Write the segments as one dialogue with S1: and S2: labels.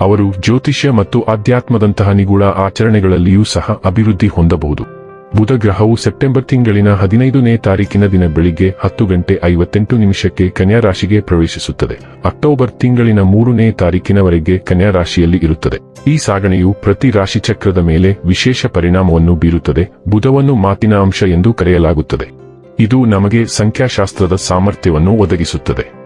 S1: ಅವರು ಜ್ಯೋತಿಷ್ಯ ಮತ್ತು ಆಧ್ಯಾತ್ಮದಂತಹ ನಿಗೂಢ ಆಚರಣೆಗಳಲ್ಲಿಯೂ ಸಹ ಅಭಿವೃದ್ಧಿ ಹೊಂದಬಹುದು. ಬುಧ ಗ್ರಹವು ಸೆಪ್ಟೆಂಬರ್ ತಿಂಗಳಿನ ಹದಿನೈದನೇ ತಾರೀಕಿನ ದಿನ ಬೆಳಿಗ್ಗೆ ಹತ್ತು ಗಂಟೆ ಐವತ್ತೆಂಟು ನಿಮಿಷಕ್ಕೆ ಕನ್ಯಾ ರಾಶಿಗೆ ಪ್ರವೇಶಿಸುತ್ತದೆ. ಅಕ್ಟೋಬರ್ ತಿಂಗಳಿನ ಮೂರನೇ ತಾರೀಕಿನವರೆಗೆ ಕನ್ಯಾ ರಾಶಿಯಲ್ಲಿ ಇರುತ್ತದೆ. ಈ ಸಾಗಣೆಯು ಪ್ರತಿ ರಾಶಿ ಚಕ್ರದ ಮೇಲೆ ವಿಶೇಷ ಪರಿಣಾಮವನ್ನು ಬೀರುತ್ತದೆ. ಬುಧವನ್ನು ಮಾತಿನ ಅಂಶ ಎಂದು ಕರೆಯಲಾಗುತ್ತದೆ. ಇದು ನಮಗೆ ಸಂಖ್ಯಾಶಾಸ್ತ್ರದ ಸಾಮರ್ಥ್ಯವನ್ನು ಒದಗಿಸುತ್ತದೆ.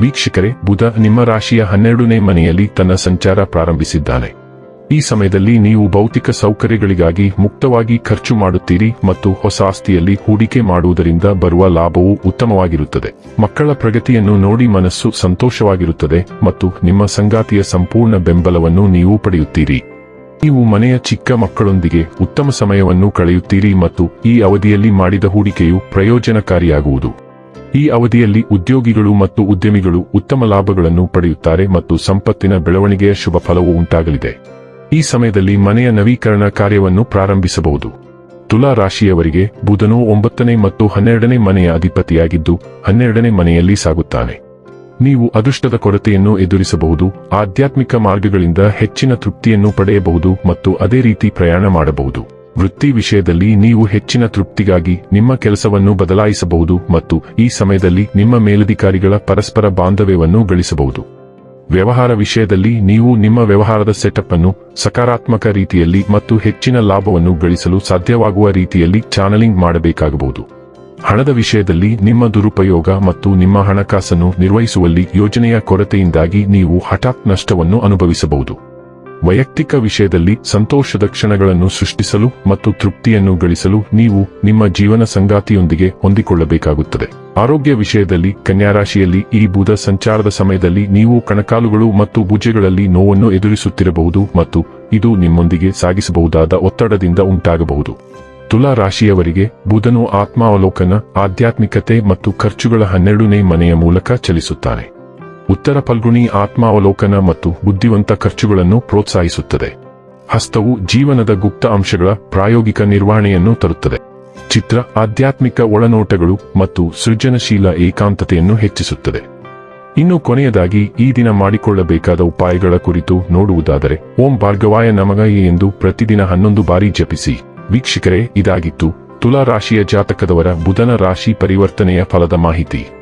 S1: ವೀಕ್ಷಕರೇ, ಬುಧ ನಿಮ್ಮ ರಾಶಿಯ ಹನ್ನೆರಡನೇ ಮನೆಯಲ್ಲಿ ತನ್ನ ಸಂಚಾರ ಪ್ರಾರಂಭಿಸಿದ್ದಾನೆ. ಈ ಸಮಯದಲ್ಲಿ ನೀವು ಭೌತಿಕ ಸೌಕರ್ಯಗಳಿಗಾಗಿ ಮುಕ್ತವಾಗಿ ಖರ್ಚು ಮಾಡುತ್ತೀರಿ ಮತ್ತು ಹೊಸ ಆಸ್ತಿಯಲ್ಲಿ ಹೂಡಿಕೆ ಮಾಡುವುದರಿಂದ ಬರುವ ಲಾಭವು ಉತ್ತಮವಾಗಿರುತ್ತದೆ. ಮಕ್ಕಳ ಪ್ರಗತಿಯನ್ನು ನೋಡಿ ಮನಸ್ಸು ಸಂತೋಷವಾಗಿರುತ್ತದೆ ಮತ್ತು ನಿಮ್ಮ ಸಂಗಾತಿಯ ಸಂಪೂರ್ಣ ಬೆಂಬಲವನ್ನು ನೀವು ಪಡೆಯುತ್ತೀರಿ. ನೀವು ಮನೆಯ ಚಿಕ್ಕ ಮಕ್ಕಳೊಂದಿಗೆ ಉತ್ತಮ ಸಮಯವನ್ನು ಕಳೆಯುತ್ತೀರಿ ಮತ್ತು ಈ ಅವಧಿಯಲ್ಲಿ ಮಾಡಿದ ಹೂಡಿಕೆಯು ಪ್ರಯೋಜನಕಾರಿಯಾಗುವುದು. ಈ ಅವಧಿಯಲ್ಲಿ ಉದ್ಯೋಗಿಗಳು ಮತ್ತು ಉದ್ಯಮಿಗಳು ಉತ್ತಮ ಲಾಭಗಳನ್ನು ಪಡೆಯುತ್ತಾರೆ ಮತ್ತು ಸಂಪತ್ತಿನ ಬೆಳವಣಿಗೆಯ ಶುಭ ಫಲವು ಉಂಟಾಗಲಿದೆ. ಈ ಸಮಯದಲ್ಲಿ ಮನೆಯ ನವೀಕರಣ ಕಾರ್ಯವನ್ನು ಪ್ರಾರಂಭಿಸಬಹುದು. ತುಲಾ ರಾಶಿಯವರಿಗೆ ಬುಧನು ಒಂಬತ್ತನೇ ಮತ್ತು ಹನ್ನೆರಡನೇ ಮನೆಯ ಅಧಿಪತಿಯಾಗಿದ್ದು, ಹನ್ನೆರಡನೇ ಮನೆಯಲ್ಲಿ ಸಾಗುತ್ತಾನೆ. ನೀವು ಅದೃಷ್ಟದ ಕೊರತೆಯನ್ನು ಎದುರಿಸಬಹುದು, ಆಧ್ಯಾತ್ಮಿಕ ಮಾರ್ಗಗಳಿಂದ ಹೆಚ್ಚಿನ ತೃಪ್ತಿಯನ್ನು ಪಡೆಯಬಹುದು ಮತ್ತು ಅದೇ ರೀತಿ ಪ್ರಯಾಣ ಮಾಡಬಹುದು. ವೃತ್ತಿ ವಿಷಯದಲ್ಲಿ ನೀವು ಹೆಚ್ಚಿನ ತೃಪ್ತಿಗಾಗಿ ನಿಮ್ಮ ಕೆಲಸವನ್ನು ಬದಲಾಯಿಸಬಹುದು ಮತ್ತು ಈ ಸಮಯದಲ್ಲಿ ನಿಮ್ಮ ಮೇಲಧಿಕಾರಿಗಳ ಪರಸ್ಪರ ಬಾಂಧವ್ಯವನ್ನು ಗಳಿಸಬಹುದು. ವ್ಯವಹಾರ ವಿಷಯದಲ್ಲಿ ನೀವು ನಿಮ್ಮ ವ್ಯವಹಾರದ ಸೆಟಪ್ ಅನ್ನು ಸಕಾರಾತ್ಮಕ ರೀತಿಯಲ್ಲಿ ಮತ್ತು ಹೆಚ್ಚಿನ ಲಾಭವನ್ನು ಗಳಿಸಲು ಸಾಧ್ಯವಾಗುವ ರೀತಿಯಲ್ಲಿ ಚಾನಲಿಂಗ್ ಮಾಡಬೇಕಾಗಬಹುದು. ಹಣದ ವಿಷಯದಲ್ಲಿ ನಿಮ್ಮ ದುರುಪಯೋಗ ಮತ್ತು ನಿಮ್ಮ ಹಣಕಾಸನ್ನು ನಿರ್ವಹಿಸುವಲ್ಲಿ ಯೋಜನೆಯ ಕೊರತೆಯಿಂದಾಗಿ ನೀವು ಹಠಾತ್ ನಷ್ಟವನ್ನು ಅನುಭವಿಸಬಹುದು. ವೈಯಕ್ತಿಕ ವಿಷಯದಲ್ಲಿ ಸಂತೋಷದ ಕ್ಷಣಗಳನ್ನು ಸೃಷ್ಟಿಸಲು ಮತ್ತು ತೃಪ್ತಿಯನ್ನು ಗಳಿಸಲು ನೀವು ನಿಮ್ಮ ಜೀವನ ಸಂಗಾತಿಯೊಂದಿಗೆ ಹೊಂದಿಕೊಳ್ಳಬೇಕಾಗುತ್ತದೆ. ಆರೋಗ್ಯ ವಿಷಯದಲ್ಲಿ ಕನ್ಯಾರಾಶಿಯಲ್ಲಿ ಈ ಬುಧ ಸಂಚಾರದ ಸಮಯದಲ್ಲಿ ನೀವು ಕಣಕಾಲುಗಳು ಮತ್ತು ಭುಜಗಳಲ್ಲಿ ನೋವನ್ನು ಎದುರಿಸುತ್ತಿರಬಹುದು ಮತ್ತು ಇದು ನಿಮ್ಮೊಂದಿಗೆ ಸಾಗಿಸಬಹುದಾದ ಒತ್ತಡದಿಂದ ಉಂಟಾಗಬಹುದು. ತುಲಾ ರಾಶಿಯವರಿಗೆ ಬುಧನು ಆತ್ಮಾವಲೋಕನ, ಆಧ್ಯಾತ್ಮಿಕತೆ ಮತ್ತು ಖರ್ಚುಗಳ ಹನ್ನೆರಡನೇ ಮನೆಯ ಮೂಲಕ ಚಲಿಸುತ್ತಾನೆ. ಉತ್ತರ ಫಲ್ಗುಣಿ ಆತ್ಮಾವಲೋಕನ ಮತ್ತು ಬುದ್ಧಿವಂತ ಖರ್ಚುಗಳನ್ನು ಪ್ರೋತ್ಸಾಹಿಸುತ್ತದೆ. ಹಸ್ತವು ಜೀವನದ ಗುಪ್ತ ಅಂಶಗಳ ಪ್ರಾಯೋಗಿಕ ನಿರ್ವಹಣೆಯನ್ನು ತರುತ್ತದೆ. ಚಿತ್ರ ಆಧ್ಯಾತ್ಮಿಕ ಒಳನೋಟಗಳು ಮತ್ತು ಸೃಜನಶೀಲ ಏಕಾಂತತೆಯನ್ನು ಹೆಚ್ಚಿಸುತ್ತದೆ. ಇನ್ನು ಕೊನೆಯದಾಗಿ ಈ ದಿನ ಮಾಡಿಕೊಳ್ಳಬೇಕಾದ ಉಪಾಯಗಳ ಕುರಿತು ನೋಡುವುದಾದರೆ, ಓಂ ಭಾರ್ಗವಾಯ ನಮಗಾಯ ಎಂದು ಪ್ರತಿದಿನ ಹನ್ನೊಂದು ಬಾರಿ ಜಪಿಸಿ. ವೀಕ್ಷಕರೇ, ಇದಾಗಿತ್ತು ತುಲಾ ರಾಶಿಯ ಜಾತಕದವರ ಬುಧನ ರಾಶಿ ಪರಿವರ್ತನೆಯ ಫಲದ ಮಾಹಿತಿ.